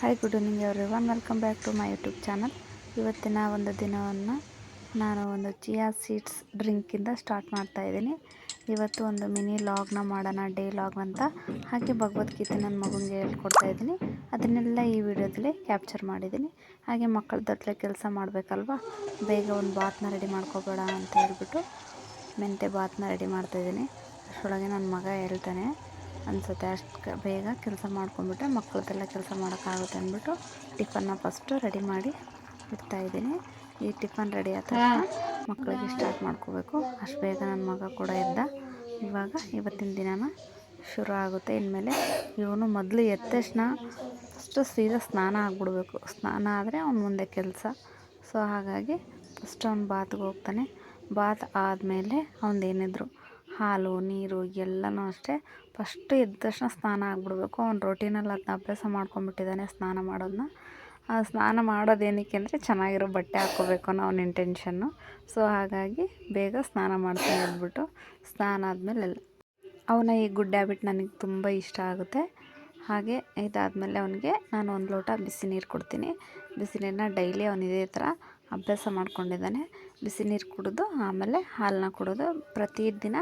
Hi good evening everyone welcome back to my YouTube channel ಇವತ್ತಿನ ಒಂದು ದಿನವನ್ನು ನಾನು ಒಂದು ಚಿಯಾ ಸೀಡ್ಸ್ ಡ್ರಿಂಕಿಂದ ಸ್ಟಾರ್ಟ್ ಮಾಡ್ತಾ ಇದ್ದೀನಿ. ಇವತ್ತು ಒಂದು ಮಿನಿ ಲಾಗ್ನ ಮಾಡೋಣ, ಡೇ ಲಾಗ್ ಅಂತ. ಹಾಗೆ ಭಗವದ್ಗೀತೆ ನನ್ನ ಮಗುನಿಗೆ ಹೇಳ್ಕೊಡ್ತಾ ಇದ್ದೀನಿ. ಅದನ್ನೆಲ್ಲ ಈ ವಿಡಿಯೋದಲ್ಲಿ ಕ್ಯಾಪ್ಚರ್ ಮಾಡಿದ್ದೀನಿ. ಹಾಗೆ ಮಕ್ಕಳ ಮಕ್ಕಳದತ್ಲೆ ಕೆಲಸ ಮಾಡಬೇಕಲ್ವ? ಬೇಗ ಒಂದು ಬಾತ್ನ ರೆಡಿ ಮಾಡ್ಕೋಬೇಡ ಅಂತ ಹೇಳ್ಬಿಟ್ಟು ಮೆಂತೆ ಬಾತ್ನ ರೆಡಿ ಮಾಡ್ತಾಯಿದ್ದೀನಿ ಅಷ್ಟರೊಳಗೆ ನನ್ನ ಮಗ ಹೇಳ್ತಾನೆ ಅನಿಸುತ್ತೆ. ಅಷ್ಟು ಬೇಗ ಕೆಲಸ ಮಾಡ್ಕೊಂಬಿಟ್ರೆ ಮಕ್ಕಳದೆಲ್ಲ ಕೆಲಸ ಮಾಡೋಕ್ಕಾಗುತ್ತೆ ಅಂದ್ಬಿಟ್ಟು ಟಿಫನ್ನ ಫಸ್ಟು ರೆಡಿ ಮಾಡಿ ಇಡ್ತಾಯಿದ್ದೀನಿ ಈ ಟಿಫನ್ ರೆಡಿ ಆದ ತಕ್ಷಣ ಮಕ್ಕಳಿಗೆ ಸ್ಟಾರ್ಟ್ ಮಾಡ್ಕೋಬೇಕು. ಅಷ್ಟು ಬೇಗ ನನ್ನ ಮಗ ಕೂಡ ಇದ್ದ ಇವಾಗ ಇವತ್ತಿನ ದಿನನ ಶುರು ಆಗುತ್ತೆ. ಇನ್ಮೇಲೆ ಇವನು ಮೊದಲು ಎದ್ದ ತಕ್ಷಣ ಫಸ್ಟು ಸೀದಾ ಸ್ನಾನ ಆಗಿಬಿಡ್ಬೇಕು. ಸ್ನಾನ ಆದರೆ ಅವ್ನ ಮುಂದೆ ಕೆಲಸ. ಸೊ ಹಾಗಾಗಿ ಫಸ್ಟ್ ಅವ್ನು ಬಾತ್ಗೆ ಹೋಗ್ತಾನೆ. ಬಾತ್ ಆದಮೇಲೆ ಏನಿದ್ರು ಹಾಲು, ನೀರು ಎಲ್ಲನೂ ಅಷ್ಟೇ. ಫಸ್ಟು ಎದ್ದ ತಕ್ಷಣ ಸ್ನಾನ ಆಗಿಬಿಡ್ಬೇಕು. ಅವ್ನು ರೊಟೀನಲ್ಲಿ ಅದನ್ನ ಅಭ್ಯಾಸ ಮಾಡ್ಕೊಂಬಿಟ್ಟಿದ್ದಾನೆ ಸ್ನಾನ ಮಾಡೋದನ್ನ ಆ ಸ್ನಾನ ಮಾಡೋದೇನಕ್ಕೆ ಅಂದರೆ ಚೆನ್ನಾಗಿರೋ ಬಟ್ಟೆ ಹಾಕ್ಕೋಬೇಕು ಅನ್ನೋ ಅವ್ನ ಇಂಟೆನ್ಷನ್ನು ಸೊ ಹಾಗಾಗಿ ಬೇಗ ಸ್ನಾನ ಮಾಡ್ತಾನೆ ಅಂದ್ಬಿಟ್ಟು ಸ್ನಾನ ಆದಮೇಲೆ ಅವನ ಈ ಗುಡ್ ಹ್ಯಾಬಿಟ್ ನನಗೆ ತುಂಬ ಇಷ್ಟ ಆಗುತ್ತೆ. ಹಾಗೆ ಇದಾದಮೇಲೆ ಅವನಿಗೆ ನಾನು ಒಂದು ಲೋಟ ಬಿಸಿ ನೀರು ಕೊಡ್ತೀನಿ. ಬಿಸಿ ನೀರನ್ನ ಡೈಲಿ ಅವನು ಇದೇ ಥರ ಅಭ್ಯಾಸ ಮಾಡ್ಕೊಂಡಿದ್ದಾನೆ. ಬಿಸಿ ನೀರು ಕುಡಿದು ಆಮೇಲೆ ಹಾಲನ್ನ ಕುಡಿದು ಪ್ರತಿದಿನ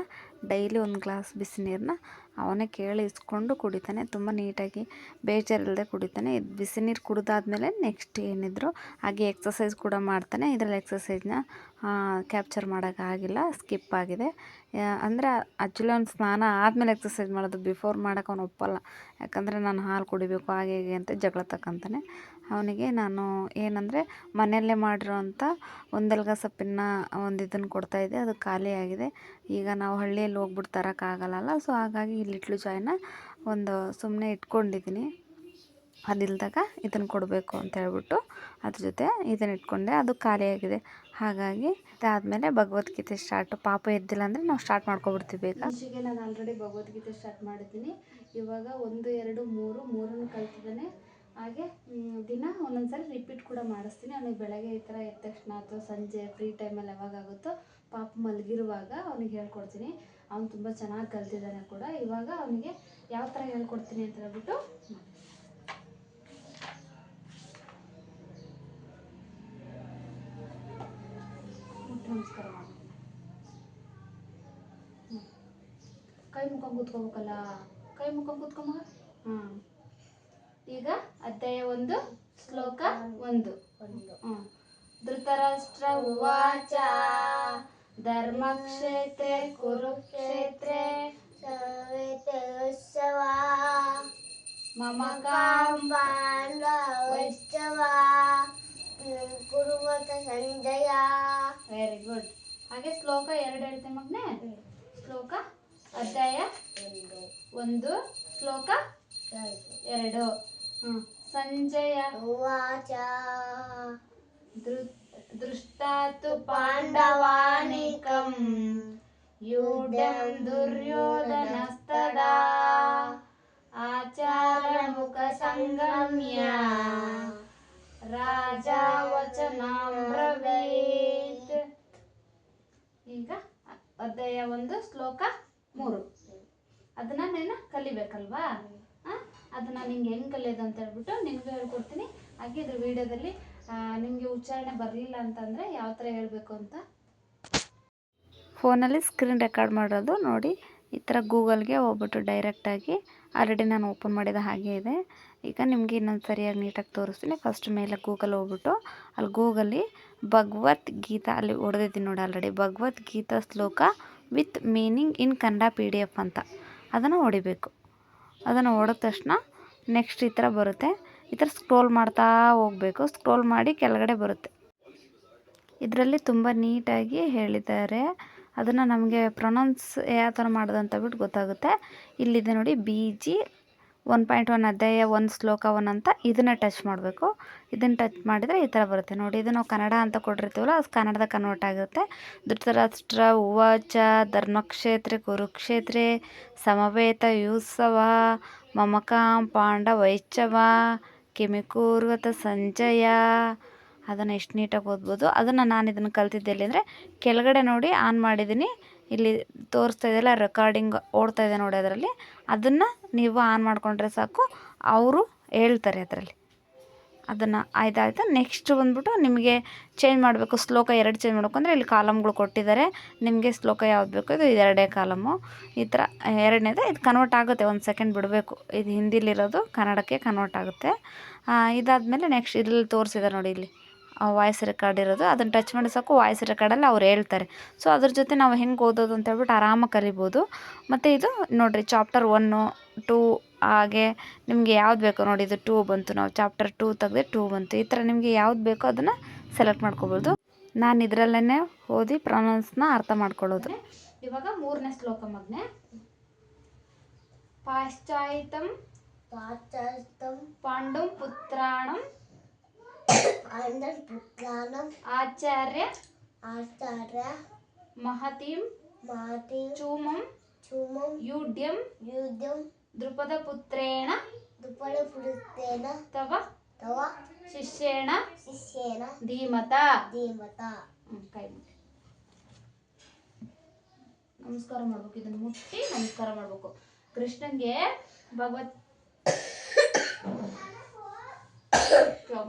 ಡೈಲಿ ಒಂದು ಗ್ಲಾಸ್ ಬಿಸಿ ನೀರನ್ನ ಅವನೇ ಕೇಳಿ ಇಸ್ಕೊಂಡು ಕುಡಿತಾನೆ. ತುಂಬ ನೀಟಾಗಿ ಬೇಜಾರಿಲ್ಲದೆ ಕುಡಿತಾನೆ. ಇದು ಬಿಸಿ ನೀರು ಕುಡಿದಾದ್ಮೇಲೆ ನೆಕ್ಸ್ಟ್ ಏನಿದ್ರು ಹಾಗೆ ಎಕ್ಸಸೈಸ್ ಕೂಡ ಮಾಡ್ತಾನೆ. ಇದರಲ್ಲಿ ಎಕ್ಸಸೈಸ್ನ ಕ್ಯಾಪ್ಚರ್ ಮಾಡೋಕ್ಕಾಗಿಲ್ಲ ಸ್ಕಿಪ್ ಆಗಿದೆ. ಅಂದರೆ ಆ್ಯಕ್ಚುಲಿ ಅವ್ನು ಸ್ನಾನ ಆದಮೇಲೆ ಎಕ್ಸಸೈಸ್ ಮಾಡೋದು ಬಿಫೋರ್ ಮಾಡೋಕೆ ಅವ್ನು ಒಪ್ಪಲ್ಲ. ಯಾಕಂದರೆ ನಾನು ಹಾಲು ಕುಡಿಬೇಕು, ಹಾಗೆ ಹೀಗೆ ಅಂತ ಜಗಳ ತಕ್ಕಂತಾನೆ. ಅವನಿಗೆ ನಾನು ಏನಂದರೆ, ಮನೆಯಲ್ಲೇ ಮಾಡಿರೋಂಥ ಒಂದಲ್ಗ ಸೊಪ್ಪಿನ ಒಂದು ಇದನ್ನು ಕೊಡ್ತಾಯಿದ್ದೆ ಅದು ಖಾಲಿಯಾಗಿದೆ ಈಗ ನಾವು ಹಳ್ಳಿಯಲ್ಲಿ ಹೋಗ್ಬಿಟ್ಟು ತರೋಕ್ಕಾಗಲ್ಲಲ್ಲ ಸೊ ಹಾಗಾಗಿ ಈ ಲಿಟ್ಲು ಚಾಯ್ನ ಒಂದು ಸುಮ್ಮನೆ ಇಟ್ಕೊಂಡಿದ್ದೀನಿ ಅದಿಲ್ದಾಗ ಇದನ್ನು ಕೊಡಬೇಕು ಅಂತ ಹೇಳ್ಬಿಟ್ಟು ಅದ್ರ ಜೊತೆ ಇದನ್ನು ಇಟ್ಕೊಂಡೆ, ಅದು ಖಾಲಿಯಾಗಿದೆ ಹಾಗಾಗಿ ಅದಾದಮೇಲೆ ಭಗವದ್ಗೀತೆ ಸ್ಟಾರ್ಟ್ ಪಾಪ ಎದ್ದಿಲ್ಲ ಅಂದರೆ ನಾವು ಸ್ಟಾರ್ಟ್ ಮಾಡ್ಕೊಬಿಡ್ತೀವಿ ಬೇಗ. ನಾನು ಆಲ್ರೆಡಿ ಭಗವದ್ಗೀತೆ ಸ್ಟಾರ್ಟ್ ಮಾಡಿದ್ದೀನಿ. ಇವಾಗ ಒಂದು, ಎರಡು, ಮೂರು, ಮೂರನ್ನು ಕಲ್ತಿದ್ದಾನೆ. ಹಾಗೆ ದಿನ ಒಂದೊಂದು ಸಲ ರಿಪೀಟ್ ಕೂಡ ಮಾಡಿಸ್ತೀನಿ. ಅವನಿಗೆ ಬೆಳಗ್ಗೆ ಈ ಥರ ಎದ್ದ ತಕ್ಷಣ ಅಥವಾ ಸಂಜೆ ಫ್ರೀ ಟೈಮಲ್ಲಿ ಯಾವಾಗ ಆಗುತ್ತೋ, ಪಾಪ ಮಲಗಿರುವಾಗ ಅವನಿಗೆ ಹೇಳ್ಕೊಡ್ತೀನಿ. ಅವ್ನು ತುಂಬ ಚೆನ್ನಾಗಿ ಕಲ್ತಿದ್ದಾನೆ ಕೂಡ. ಇವಾಗ ಅವನಿಗೆ ಯಾವ ಥರ ಹೇಳ್ಕೊಡ್ತೀನಿ ಅಂತ ಹೇಳ್ಬಿಟ್ಟು ನಮಸ್ಕಾರ ಕೈ ಮುಖ ಕೂತ್ಕೋಬೇಕಲ್ಲ? ಕೈ ಮುಖ ಕೂತ್ಕೊಂಬ ಹಾಂ ಈಗ ಅಧ್ಯಾಯ ಒಂದು ಶ್ಲೋಕ ಒಂದು. ಧೃತರಾಷ್ಟ್ರ ಉವಾಚ ಧರ್ಮಕ್ಷೇತ್ರೆ ಕುರುಕ್ಷೇತ್ರೆ ಮಮ ಕಾಂಬಾಂಡವೈಶ್ಚವ ಕುರುವತ ಸಂಜಯ. ವೆರಿ ಗುಡ್ ಹಾಗೆ ಶ್ಲೋಕ ಎರಡು ಹೇಳ್ತೆ ಮಗ್ನೆ. ಶ್ಲೋಕ ಅಧ್ಯಾಯ ಒಂದು ಶ್ಲೋಕ ಎರಡು. ಹ್ಞೂ ಸಂಜಯ ಉವಾಚ ದೃಷ್ಟಾತು ಪಾಂಡವಾನಿಕಂ ಯೂಢಂ ದುರ್ಯೋಧನಸ್ತದಾ ಆಚಾರ್ಯಮುಖ ಸಂಗಮ್ಯ ರಾಜ ವಚನಾಮ್ರವೀತ್ ಈಗ ಅಧ್ಯಾಯ ಒಂದು ಶ್ಲೋಕ ಮೂರು. ಅದನ್ನ ನೀನು ಕಲಿಬೇಕಲ್ವಾ? ಅದನ್ನು ನಿಂಗೆ ಹೆಂಗೆ ಕಲಿಯೋದು ಅಂತ ಹೇಳ್ಬಿಟ್ಟು ನಿನಗೂ ಹೇಳ್ಕೊಡ್ತೀನಿ. ಹಾಗೆ ಇದ್ರ ವಿಡಿಯೋದಲ್ಲಿ ನಿಮಗೆ ಉಚ್ಚಾರಣೆ ಬರಲಿಲ್ಲ ಅಂತಂದರೆ ಯಾವ ಥರ ಹೇಳಬೇಕು ಅಂತ? ಫೋನಲ್ಲಿ ಸ್ಕ್ರೀನ್ ರೆಕಾರ್ಡ್ ಮಾಡೋದು ನೋಡಿ. ಈ ಥರ ಗೂಗಲ್ಗೆ ಹೋಗ್ಬಿಟ್ಟು ಡೈರೆಕ್ಟಾಗಿ ಆಲ್ರೆಡಿ ನಾನು ಓಪನ್ ಮಾಡಿದ ಹಾಗೆ ಇದೆ. ಈಗ ನಿಮಗೆ ಇನ್ನೊಂದು ಸರಿಯಾಗಿ ನೀಟಾಗಿ ತೋರಿಸ್ತೀನಿ. ಫಸ್ಟ್ ಮೇಲೆ ಗೂಗಲ್ ಹೋಗ್ಬಿಟ್ಟು ಅಲ್ಲಿ ಗೂಗಲ್ಲಿ ಭಗವದ್ಗೀತಾ ಅಲ್ಲಿ ಹೊಡೆದಿದ್ದೀನಿ ನೋಡಿ ಆಲ್ರೆಡಿ. ಭಗವದ್ಗೀತಾ ಶ್ಲೋಕ with meaning in Kannada P D F ಅಂತ. ಅದನ್ನು ಹೊಡಿಬೇಕು ಅದನ್ನು ಹೊಡೆದ ತಕ್ಷಣ ನೆಕ್ಸ್ಟ್ ಈ ಥರ ಬರುತ್ತೆ. ಈ ಥರ ಸ್ಕ್ರೋಲ್ ಮಾಡ್ತಾ ಹೋಗಬೇಕು. ಸ್ಕ್ರೋಲ್ ಮಾಡಿ ಕೆಳಗಡೆ ಬರುತ್ತೆ. ಇದರಲ್ಲಿ ತುಂಬ ನೀಟಾಗಿ ಹೇಳಿದ್ದಾರೆ. ಅದನ್ನು ನಮಗೆ ಪ್ರೊನೌನ್ಸ್ ಯಾವ ಥರ ಮಾಡೋದು ಅಂತ ಬಿಟ್ಟು ಗೊತ್ತಾಗುತ್ತೆ. ಇಲ್ಲಿದೆ ನೋಡಿ B G one point one ಅಧ್ಯಾಯ ಒನ್ ಶ್ಲೋಕ ಒನ್ ಅಂತ ಇದನ್ನು ಟಚ್ ಮಾಡಬೇಕು. ಇದನ್ನು ಟಚ್ ಮಾಡಿದರೆ ಈ ಥರ ಬರುತ್ತೆ. ನೋಡಿ, ಇದು ನಾವು ಕನ್ನಡ ಅಂತ ಕೊಟ್ಟಿರ್ತೀವಲ್ಲ, ಅದು ಕನ್ನಡದ ಕನ್ವರ್ಟ್ ಆಗುತ್ತೆ. ಧೃತರಾಷ್ಟ್ರ ಉವಾಚ, ಧರ್ಮಕ್ಷೇತ್ರ, ಕುರುಕ್ಷೇತ್ರ, ಸಮವೇತ, ಯೂತ್ಸವ, ಮಮಕಾಂ ಪಾಂಡವೈಚ್ಛವ ಕಿಮಿಕೂರ್ವತ ಸಂಜಯ, ಅದನ್ನು ಎಷ್ಟು ನೀಟಾಗಿ ಓದ್ಬೋದು. ಅದನ್ನು ನಾನು ಇದನ್ನು ಕಲ್ತಿದ್ದೆ ಅಂದರೆ, ಕೆಳಗಡೆ ನೋಡಿ ಆನ್ ಮಾಡಿದ್ದೀನಿ ಇಲ್ಲಿ ತೋರಿಸ್ತಾ ಇದೆಯಲ್ಲ ರೆಕಾರ್ಡಿಂಗ್ ಓಡ್ತಾ ಇದೆ ನೋಡಿ ಅದರಲ್ಲಿ. ಅದನ್ನು ನೀವು ಆನ್ ಮಾಡಿಕೊಂಡ್ರೆ ಸಾಕು. ಅವರು ಹೇಳ್ತಾರೆ ಅದರಲ್ಲಿ. ಅದನ್ನು ಆಯ್ತಾಯ್ತು ನೆಕ್ಸ್ಟ್ ಬಂದ್ಬಿಟ್ಟು ನಿಮಗೆ ಚೇಂಜ್ ಮಾಡಬೇಕು. ಶ್ಲೋಕ ಎರಡು ಚೇಂಜ್ ಮಾಡಬೇಕು ಅಂದರೆ ಇಲ್ಲಿ ಕಾಲಮ್ಗಳು ಕೊಟ್ಟಿದ್ದಾರೆ. ನಿಮಗೆ ಶ್ಲೋಕ ಯಾವ್ದು ಬೇಕು? ಇದು ಎರಡೇ ಕಾಲಮು ಈ ಥರ ಎರಡನೇದು, ಇದು ಕನ್ವರ್ಟ್ ಆಗುತ್ತೆ. ಒಂದು ಸೆಕೆಂಡ್ ಬಿಡಬೇಕು. ಇದು ಹಿಂದಿಲಿರೋದು ಕನ್ನಡಕ್ಕೆ ಕನ್ವರ್ಟ್ ಆಗುತ್ತೆ. ಇದಾದಮೇಲೆ ನೆಕ್ಸ್ಟ್ ಇಲ್ಲಿ ತೋರಿಸಿದ್ದಾರೆ ನೋಡಿ ಇಲ್ಲಿ. ವಾಯ್ಸ್ ರೆಕಾರ್ಡ್ ಇರೋದು, ಅದನ್ನು ಟಚ್ ಮಾಡಿ ಸಾಕು ವಾಯ್ಸ್ ರೆಕಾರ್ಡಲ್ಲಿ ಅವ್ರು ಹೇಳ್ತಾರೆ. ಸೊ ಅದ್ರ ಜೊತೆ ನಾವು ಹೆಂಗೆ ಓದೋದು ಅಂತ ಹೇಳ್ಬಿಟ್ಟು ಆರಾಮಾಗಿ ಕಲಿಬೋದು. ಮತ್ತು ಇದು ನೋಡಿರಿ ಚಾಪ್ಟರ್ ಒನ್ನು ಟೂ ಹಾಗೆ ನಿಮಗೆ ಯಾವ್ದು ಬೇಕೋ ನೋಡಿ, ಇದು ಟೂ ಬಂತು. ನಾವು ಚಾಪ್ಟರ್ ಟೂ ತೆಗೆದ್ರೆ ಟೂ ಬಂತು. ಈ ಥರ ನಿಮಗೆ ಯಾವ್ದು ಬೇಕೋ ಅದನ್ನು ಸೆಲೆಕ್ಟ್ ಮಾಡ್ಕೋಬೋದು. ನಾನು ಇದರಲ್ಲೇ ಓದಿ ಪ್ರೊನೌನ್ಸ್ನ ಅರ್ಥ ಮಾಡ್ಕೊಳ್ಳೋದು. ಇವಾಗ ಮೂರನೇ ಶ್ಲೋಕ ಮಗ್ನೆ. ಪಾಶ್ಚಾಯಿತಂ ಪಾಶ್ಚಾಯಿತಂ ಪಾಂಡುಂ ಪುತ್ರಾಣಂ అందరి పుత్రానం ಆಚಾರ್ಯ ఆచార్య ಮಹತೀಂ మాటి ಚೂಮಂ చుమం ಯೂಢ್ಯಂ యుద్ధం ದೃಪದ ಪುತ್ರೇಣ దుపడ పుడితేన ತವ తవ ಶಿಷ್ಯೇಣ శిష్యేన ಧೀಮತ ధీమత ಹ್ಮ್, ಕೈ ಮುಟ್ಟಿ ನಮಸ್ಕಾರ ಮಾಡ್ಬೇಕು ಇದನ್ನ ಮುಟ್ಟಿ ನಮಸ್ಕಾರ ಮಾಡ್ಬೇಕು ಕೃಷ್ಣನ್ಗೆ ಭಗವತ್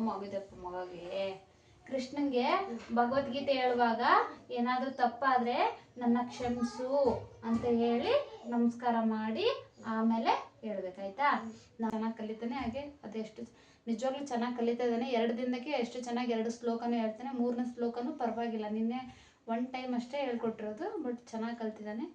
ಮಗಿದಪ್ಪ ಮಗಗೆ ಕೃಷ್ಣನ್ಗೆ ಭಗವದ್ಗೀತೆ ಹೇಳುವಾಗ ಏನಾದರೂ ತಪ್ಪಾದ್ರೆ ನನ್ನ ಕ್ಷಮಿಸು ಅಂತ ಹೇಳಿ ನಮಸ್ಕಾರ ಮಾಡಿ ಆಮೇಲೆ ಹೇಳ್ಬೇಕಾಯ್ತಾ? ನಾನು ಚೆನ್ನಾಗಿ ಕಲಿತಾನೆ, ಹಾಗೆ ಅದೆಷ್ಟು ನಿಜವಾಗ್ಲೂ ಚೆನ್ನಾಗಿ ಕಲಿತಾ ಇದ್ದಾನೆ. ಎರಡು ದಿನಕ್ಕೆ ಎಷ್ಟು ಚೆನ್ನಾಗಿ ಎರಡು ಶ್ಲೋಕನೂ ಹೇಳ್ತಾನೆ, ಮೂರನೇ ಶ್ಲೋಕನೂ ಪರವಾಗಿಲ್ಲ. ನಿನ್ನೆ ಒನ್ ಟೈಮ್ ಅಷ್ಟೇ ಹೇಳ್ಕೊಟ್ಟಿರೋದು ಬಟ್ ಚೆನ್ನಾಗಿ ಕಲ್ತಿದ್ದಾನೆ.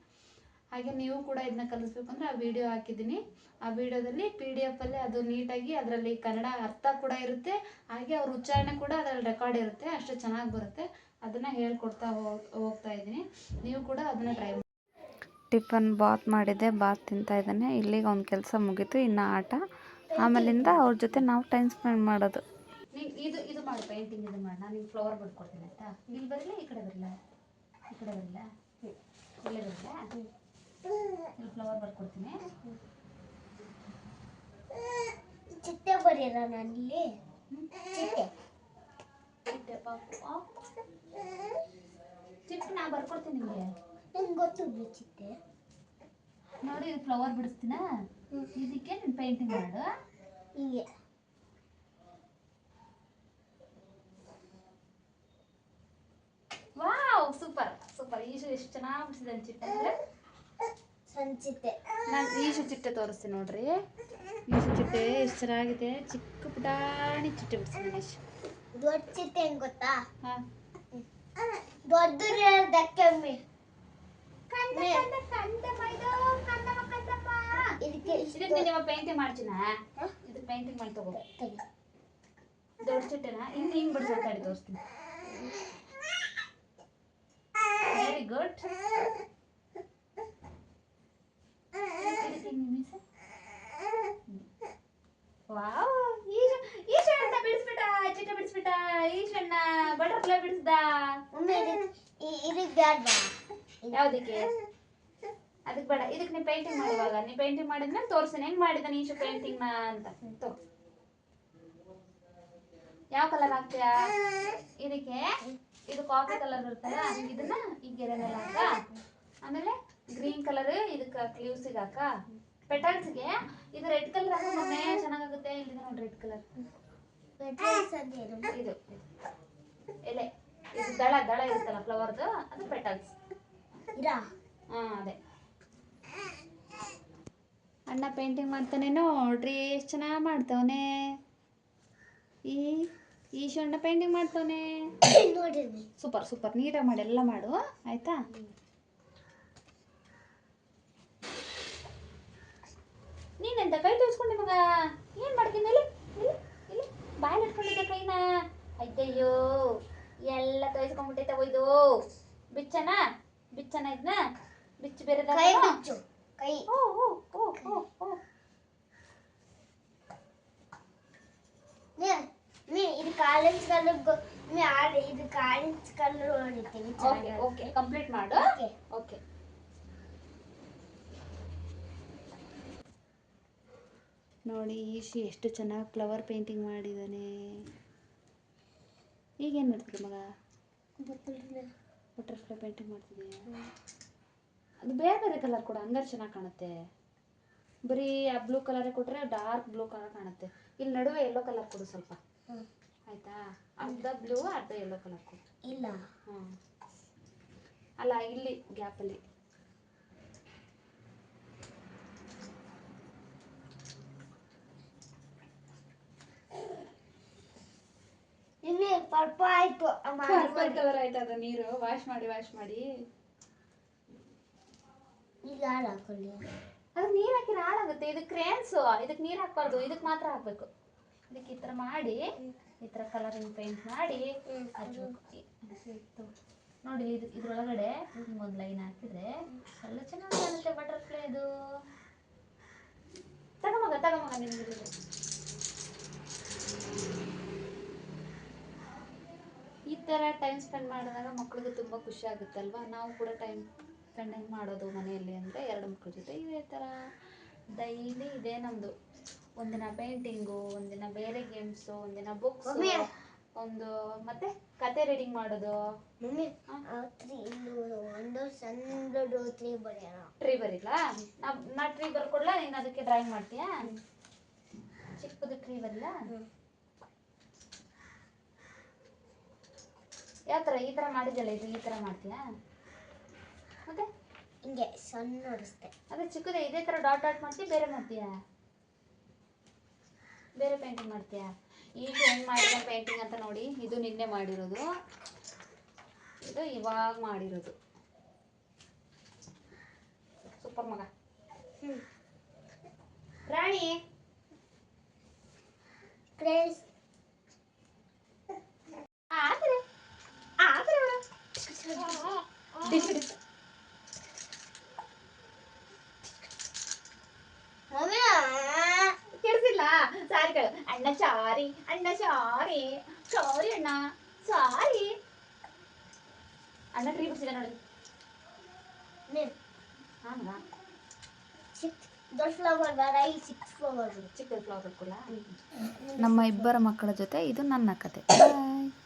ಹಾಗೆ ನೀವು ಕೂಡ ಇದನ್ನ ಕಲಿಸ್ಬೇಕು ಅಂದರೆ ಆ ವಿಡಿಯೋ ಹಾಕಿದ್ದೀನಿ. ಆ ವಿಡಿಯೋದಲ್ಲಿ ಪಿ ಡಿ ಎಫಲ್ಲಿ ಅದು ನೀಟಾಗಿ ಅದರಲ್ಲಿ ಕನ್ನಡ ಅರ್ಥ ಕೂಡ ಇರುತ್ತೆ. ಹಾಗೆ ಅವ್ರ ಉಚ್ಚಾರಣೆ ಕೂಡ ಅದರಲ್ಲಿ ರೆಕಾರ್ಡ್ ಇರುತ್ತೆ. ಅಷ್ಟು ಚೆನ್ನಾಗಿ ಬರುತ್ತೆ. ಅದನ್ನು ಹೇಳ್ಕೊಡ್ತಾ ಹೋಗಿ ಹೋಗ್ತಾ ಇದ್ದೀನಿ. ನೀವು ಕೂಡ ಅದನ್ನು ಟ್ರೈ ಟಿಫನ್ ಬಾತ್ ಮಾಡಿದ್ದೆ ಬಾತ್ ತಿಂತಾ ಇದ್ದಾನೆ. ಇಲ್ಲಿಗೆ ಅವ್ನ ಕೆಲಸ ಮುಗೀತು ಇನ್ನು ಆಟ. ಆಮೇಲಿಂದ ಅವ್ರ ಜೊತೆ ನಾವು ಟೈಮ್ ಸ್ಪೆಂಡ್ ಮಾಡೋದು. ಇದು ಇದು ಮಾಡಿ ಪೇಂಟಿಂಗ್ ಇದು ಮಾಡಿ. ನಾನು ಫ್ಲವರ್ ಬಿಟ್ಕೊಡ್ತೀನಿ ಆಯ್ತಾ? ಇಲ್ಲಿ ಈ ಕಡೆ ಬರಲ್ಲ ಈ ಕಡೆ ಬರಲ್ಲ ಇಲ್ಲೇ ಬರಲ್ಲ ಇಲ್ಲಿ ಫ್ಲವರ್ ಬರ್ಕೊಡ್ತೀನಿ. ಚಿಟ್ಟೆ ಬರೀರ ನಾನಿಲ್ಲಿ? ಚಿಟ್ಟೆ. ಚಿಟ್ಟೆ ಪಾಪು. ಚಿಟ್ಟೆ ನಾ ಬರ್ಕೊಡ್ತೀನಿ ನಿಮಗೆ. ನಂಗೆ ಗೊತ್ತು ಚಿಟ್ಟೆ? ನೋಡಿ ಇದು ಫ್ಲವರ್ ಬಿಡಿಸ್ತೀನ? ಇದಕ್ಕೆ ನೀನು ಪೇಂಟಿಂಗ್ ಮಾಡು. ಹಿಂಗೆ. Wow super super. ಈಶು ಎಷ್ಟು ಚೆನ್ನಾಗಿ ಬಿಡಿಸಿದ್ದಾನೆ ಚಿಟ್ಟೆ ಅಂದರೆ. ನಾನು ಈಶು ಚಿಟ್ಟೆ ತೋರಿಸ್ತೀನಿ ನೋಡ್ರಿ. ಈಶು ಚಿಟ್ಟೆ ಎಷ್ಟು ಚೆನ್ನಾಗಿದೆ. ಚಿಕ್ಕ ಪುಟಾಣಿ ಚಿಟ್ಟೆ ಬಿಡಿಸ್ತೀನಿ ಈಶು ದೊಡ್ಡ ಚಿಟ್ಟೆ ಹೆಂಗ್ ಗೊತ್ತಾ? ದೊಡ್ಡದಕ್ಕೆ ಇದಕ್ಕೆ ನೀವು ಪೇಂಟಿಂಗ್ ಮಾಡ್ತೀನ? ಇದು ಪೇಂಟಿಂಗ್ ಮಾಡಿ ತಗೋ. ದೊಡ್ಡ ಚಿಟ್ಟೆನ? ಹಿಂಗೆ ಹಿಂಗೆ ಬಿಡಿಸೋ ತಡಿ ತೋರಿಸ್ತೀನಿ. ವೆರಿ ಗುಡ್ ಇದಕ್ಕೆ ಹಿಂಗೆ ಮೀಸೆ ವಾವ್ ಈಶ ಈಶಣ್ಣ ಬಿಡಿಸ್ಬಿಟ್ಟ ಚಿಟ್ಟೆ ಬಿಡಿಸ್ಬಿಟ್ಟ ಈಶಣ್ಣ ಬಟರ್ಫ್ಲೈ ಬಿಡಿಸ್ದ ಒಮ್ಮೆ ಇದಕ್ಕೆ ಇ- ಇದಕ್ಕೆ ಬ್ಯಾಡ್ವಾ ಯಾವ್ದಕ್ಕೆ? ಅದಕ್ಕೆ ಬೇಡ. ಇದಕ್ಕೆ ನೀ ಪೇಂಟಿಂಗ್ ಮಾಡುವಾಗ. ನೀ ಪೇಂಟಿಂಗ್ ಮಾಡಿದ್ಮೇಲೆ ತೋರಿಸ್ತೀನಿ ಹೆಂಗ್ ಮಾಡಿದಾನೆ ಈಶು ಪೇಂಟಿಂಗ್ನ ಅಂತ. ಯಾವ ಕಲರ್ ಹಾಕ್ತೀಯಾ? ಇದಕ್ಕೆ ಇದು ಕಾಫಿ ಕಲರ್ ಇರುತ್ತಲ್ಲ ಇದನ್ನ ಈ ಗೆರೆ ಮೇಲೆ ಹಾಕ. ಆಮೇಲೆ ಗ್ರೀನ್ ಕಲರ್ ಇದಕ್ಕೆ ಕ್ಲೀವ್ಸಿಗೆ ಹಾಕ. ಪೆಟಲ್ಸ್ಗೆ ಇದು ರೆಡ್ ಕಲರ್ ಹಾಕ ಮೊನ್ನೆ ಚೆನ್ನಾಗಾಗುತ್ತೆ. ಇಲ್ಲಿದೆ ನೋಡಿ ರೆಡ್ ಕಲರ್ ಇದು. ಎಲೆ. ಇದು ದಳ ದಳ ಇರುತ್ತಲ್ಲ ಫ್ಲವರ್ದು ಅದು ಪೆಟಲ್ಸ್. ಹಾಂ ಅದೇ. ಅಣ್ಣ ಪೇಂಟಿಂಗ್ ಮಾಡ್ತಾನೆ ನೋಡ್ರಿ ಎಷ್ಟು ಚೆನ್ನಾಗಿ ಮಾಡ್ತವನೆ? ಈ ಈಶು ಅಣ್ಣ ಪೇಂಟಿಂಗ್ ಮಾಡ್ತವನೆ? ಸೂಪರ್ ಸೂಪರ್ ನೀಟಾಗಿ ಮಾಡಿ ಎಲ್ಲ ಮಾಡು ಆಯ್ತಾ? ನೀನೆಂತ ಕೈ ತೋರಿಸ್ಕೊಂಡೆ ಮಗ? ಏನು ಮಾಡ್ತೀನಿ ಇಲ್ಲಿ ಇಲ್ಲಿ ಇಲ್ಲಿ ಬಾಯಲ್ಲಿ ಇಟ್ಕೊಂಡಿದ್ದೆ ಕೈನ ಅಯ್ಯಯ್ಯೋ ಎಲ್ಲ ತೋರಿಸ್ಕೊಂಡ್ಬಿಟ್ಟೈತೆ ಒಯ್ದು ಬಿಚ್ಚನ? ಬಿಚ್ಚನ ಇದನ್ನ ಬಿಚ್ಚು ಬೇರೆ ಕೈ ಬಿಚ್ಚು ಕೈ. ಓ ಓ ಓ ಓ ಓ ನೀ ನೀ ಇದು ಕಾಲೇಜ್ ಕಲರ್ ನೀ ಆಡ ಇದು ಕಾಲೇಜ್ ಕಲರ್ ಹೊಡಿತೀವಿ ಓಕೆ ಓಕೆ ಕಂಪ್ಲೀಟ್ ಮಾಡು. ಓಕೆ. ಓಕೆ. ನೋಡಿ ಈಶಿ ಎಷ್ಟು ಚೆನ್ನಾಗಿ ಫ್ಲವರ್ ಪೇಂಟಿಂಗ್ ಮಾಡಿದ್ದಾನೆ ಈಗೇನು ಮಾಡ್ತೀರಿ ಮಗ? ಬಟರ್ಫ್ಲೈ ಪೇಂಟಿಂಗ್ ಮಾಡ್ತಿದ್ದೀಯ ಅದು ಬೇರೆ ಬೇರೆ ಕಲರ್ ಕೊಡು ಹಂಗಾರೆ ಚೆನ್ನಾಗಿ ಕಾಣುತ್ತೆ. ಬರೀ ಆ ಬ್ಲೂ ಕಲರೇ ಕೊಟ್ಟರೆ ಡಾರ್ಕ್ ಬ್ಲೂ ಕಲರ್ ಕಾಣುತ್ತೆ. ಇಲ್ಲಿ ನಡುವೆ ಯೆಲ್ಲೋ ಕಲರ್ ಕೊಡು ಸ್ವಲ್ಪ. ಆಯ್ತಾ? ಅರ್ಧ ಬ್ಲೂ ಅರ್ಧ ಯೆಲ್ಲೋ ಕಲರ್ ಕೊಡು. ಇಲ್ಲ. ಹಾಂ ಅಲ್ಲ ಇಲ್ಲಿ ಗ್ಯಾಪಲ್ಲಿ ಇಲ್ಲಿ ಪರ್ಪ ಆಯ್ತು. ಪರ್ಪಲ್ ಕಲರ್ ಆಯ್ತದ ನೀರು. ವಾಶ್ ಮಾಡಿ ವಾಶ್ ಮಾಡಿ. ಈಗ ಹಾಳು ಹಾಕೊಳ್ಳಿ ಅದಕ್ಕೆ ನೀರು ಹಾಕಿದ್ರೆ ಹಾಳಾಗುತ್ತೆ. ಇದು ಕ್ರೇನ್ಸು ಇದಕ್ಕೆ ನೀರು ಹಾಕ್ಬಾರ್ದು. ಇದಕ್ಕೆ ಮಾತ್ರ ಹಾಕ್ಬೇಕು. ಇದಕ್ಕೆ ಈ ಥರ ಮಾಡಿ ಈ ಥರ ಕಲರಿಂಗ್ ಪೇಂಟ್ ಮಾಡಿ ಹಚ್ಚಬೇಕು ನೋಡಿ ಇದು ಇದ್ರೊಳಗಡೆ ಒಂದು ಲೈನ್ ಹಾಕಿದ್ರೆ ಎಲ್ಲ ಚೆನ್ನಾಗಿ ಕಾಣುತ್ತೆ ಬಟರ್ಫ್ಲೈ ಇದು ತಗೊಂಬಗ ತಗೊಂಬಗ ನಿಮ್ಗೆ ಥರ ಟೈಮ್ ಸ್ಪೆಂಡ್ ಮಾಡಿದಾಗ ಮಕ್ಳಿಗೂ ತುಂಬ ಖುಷಿ ಆಗುತ್ತಲ್ವಾ? ನಾವು ಕೂಡ ಟೈಮ್ ಸ್ಪೆಂಡ್ ಹೆಂಗೆ ಮಾಡೋದು ಮನೆಯಲ್ಲಿ ಅಂದರೆ ಎರಡು ಮಕ್ಳ ಜೊತೆ ಇದೇ ಥರ. ಡೈಲಿ ಇದೇ ನಮ್ಮದು ಒಂದಿನ ಪೇಂಟಿಂಗು ಒಂದಿನ ಬೇರೆ ಗೇಮ್ಸು ಒಂದಿನ ಬುಕ್ಸ್ ಒಂದು ಮತ್ತೆ ಕತೆ ರೀಡಿಂಗ್ ಮಾಡೋದು. ಒಂದು ಸಣ್ಣ ಟ್ರೀ ಬರೆಯೋಣ. ಟ್ರೀ ಬರೀಲಾ ನಾ ನಾ ಟ್ರೀ ಬರ್ಕೊಡ್ಲಾ? ನೀನು ಅದಕ್ಕೆ ಡ್ರಾಯಿಂಗ್ ಮಾಡ್ತೀಯಾ? ಚಿಕ್ಕದು ಟ್ರೀ ಬರಲಾ? ಯಾವ ಥರ ಈ ಥರ ಮಾಡಿದ್ಯಲ್ಲ ಇದು ಈ ಥರ ಮಾಡ್ತೀಯಾ? ಮತ್ತೆ? ಹಿಂಗೆ ಸಣ್ಣ ಹೊಡಿಸ್ತೆ ಅದೇ ಚಿಕ್ಕದೇ ಇದೇ ಥರ ಡಾಟ್ ಡಾಟ್ ಮಾಡ್ತೀಯ ಬೇರೆ ಮಾಡ್ತೀಯಾ? ಬೇರೆ ಪೇಂಟಿಂಗ್ ಮಾಡ್ತೀಯಾ? ಈಗ ಹೆಂಗ್ ಮಾಡಿದ ಪೇಂಟಿಂಗ್ ಅಂತ ನೋಡಿ ಇದು ನಿನ್ನೆ ಮಾಡಿರೋದು. ಇದು ಇವಾಗ ಮಾಡಿರೋದು. ಸೂಪರ್ ಮಗ. ಹ್ಮ್. ರಾಣಿ! ಪ್ಲೇಸ್ ಆದ್ರೆ ಕೆಡ್ಸಿಲ್ಲ ಸಾರಿಗಳು ಅಣ್ಣ ಸಾರಿ ಅಣ್ಣ ಸಾರಿ ಸಾರಿ ಅಣ್ಣ. ಸಾರಿ ಅಣ್ಣ ಟ್ರೀ ಬಿಡ್ಸಿದ ನೋಡಿ. ನಮ್ಮ ಇಬ್ಬರ ಮಕ್ಕಳ ಜೊತೆ ಇದು ನನ್ನ ಕತೆ. ಬಾಯ್